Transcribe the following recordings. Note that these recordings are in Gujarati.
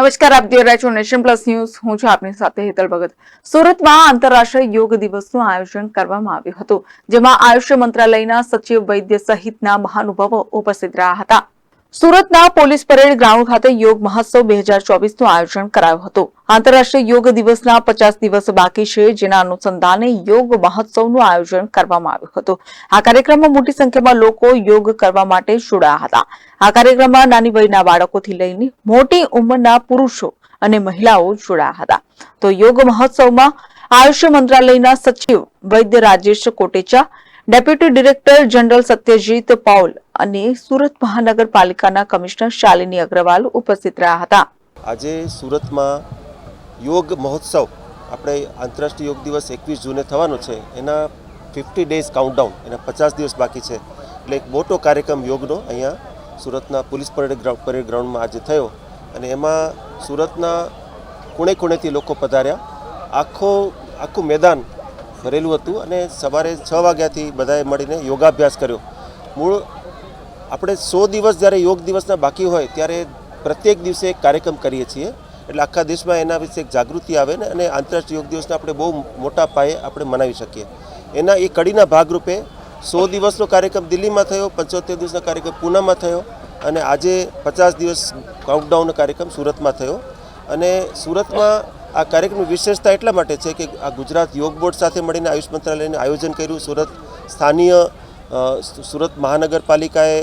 નમસ્કાર, આપ રહ્યા છો નેશન પ્લસ ન્યૂઝ. હું છું આપની સાથે હેતલ ભગત. સુરતમાં આંતરરાષ્ટ્રીય યોગ દિવસનું આયોજન કરવામાં આવ્યું હતું, જેમાં આયુષ મંત્રાલયના સચિવ વૈદ્ય સહિતના મહાનુભાવો ઉપસ્થિત રહ્યા હતા. સુરતના પોલીસ પરેડ ગ્રાઉન્ડ ખાતે યોગ મહોત્સવ બે હજાર ચોવીસનું આયોજન કરાયું હતું. આંતરરાષ્ટ્રીય યોગ દિવસના પચાસ દિવસ બાકી છે, જેના અનુસંધાને યોગ મહોત્સવનું આયોજન કરવામાં આવ્યું હતું. આ કાર્યક્રમમાં મોટી સંખ્યામાં લોકો યોગ કરવા માટે જોડાયા હતા. આ કાર્યક્રમમાં નાની વયના બાળકોથી લઈને મોટી ઉંમરના પુરુષો અને મહિલાઓ જોડાયા હતા. તો યોગ મહોત્સવમાં આયુષ મંત્રાલયના સચિવ Vaidya Rajesh Kotecha deputy director general Satyajit Paul અને સુરત મહાનગરપાલિકાના કમિશનર શાલિની અગ્રવાલ ઉપસ્થિત રહ્યા હતા. આજે સુરતમાં યોગ મહોત્સવ, આપણે આંતરરાષ્ટ્રીય યોગ દિવસ એકવીસ જૂને થવાનો છે. એના ફિફ્ટી ડેઝ કાઉન્ટડાઉન એના પચાસ દિવસ બાકી છે. એટલે એક મોટો કાર્યક્રમ યોગનો અહીંયા સુરતના પોલીસ પરેડ ગ્રાઉન્ડ, પરેડ ગ્રાઉન્ડમાં આજે થયો. અને એમાં સુરતના ખૂણે ખૂણેથી લોકો પધાર્યા. આખો, આખું મેદાન ભરેલું હતું અને સવારે છ વાગ્યાથી બધાએ મળીને યોગાભ્યાસ કર્યો. મૂળ આપણે સો દિવસ જ્યારે યોગ દિવસના બાકી હોય ત્યારે પ્રત્યેક દિવસે એક કાર્યક્રમ કરીએ છીએ. એટલે આખા દેશમાં એના વિશે એક જાગૃતિ આવે ને અને આંતરરાષ્ટ્રીય યોગ દિવસને આપણે બહુ મોટા પાયે આપણે મનાવી શકીએ. એના એ કડીના ભાગરૂપે સો દિવસનો કાર્યક્રમ દિલ્હીમાં થયો, પંચોતેર દિવસનો કાર્યક્રમ પૂનામાં થયો અને આજે પચાસ દિવસ કાઉન્ટડાઉનનો કાર્યક્રમ સુરતમાં થયો. અને સુરતમાં આ કાર્યક્રમની વિશેષતા એટલા માટે છે કે આ ગુજરાત યોગ બોર્ડ સાથે મળીને આયુષ મંત્રાલયને આયોજન કર્યું. સુરત સ્થાનીય સુરત મહાનગરપાલિકાએ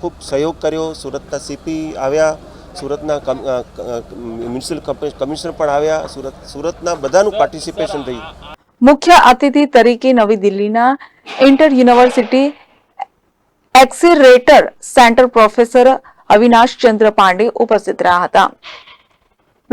ખૂબ સહયોગ કર્યો. સુરતના સીપી આવ્યા સુરતના મ્યુનિસિપલ કમિશનર પણ આવ્યા. સુરત સુરતના બધાનું પાર્ટિસિપેશન રહ્યું. મુખ્ય અતિથિ તરીકે નવી દિલ્હીના inter university accelerator centre professor Avinash Chandra Pandey ઉપસ્થિત રહ્યા હતા.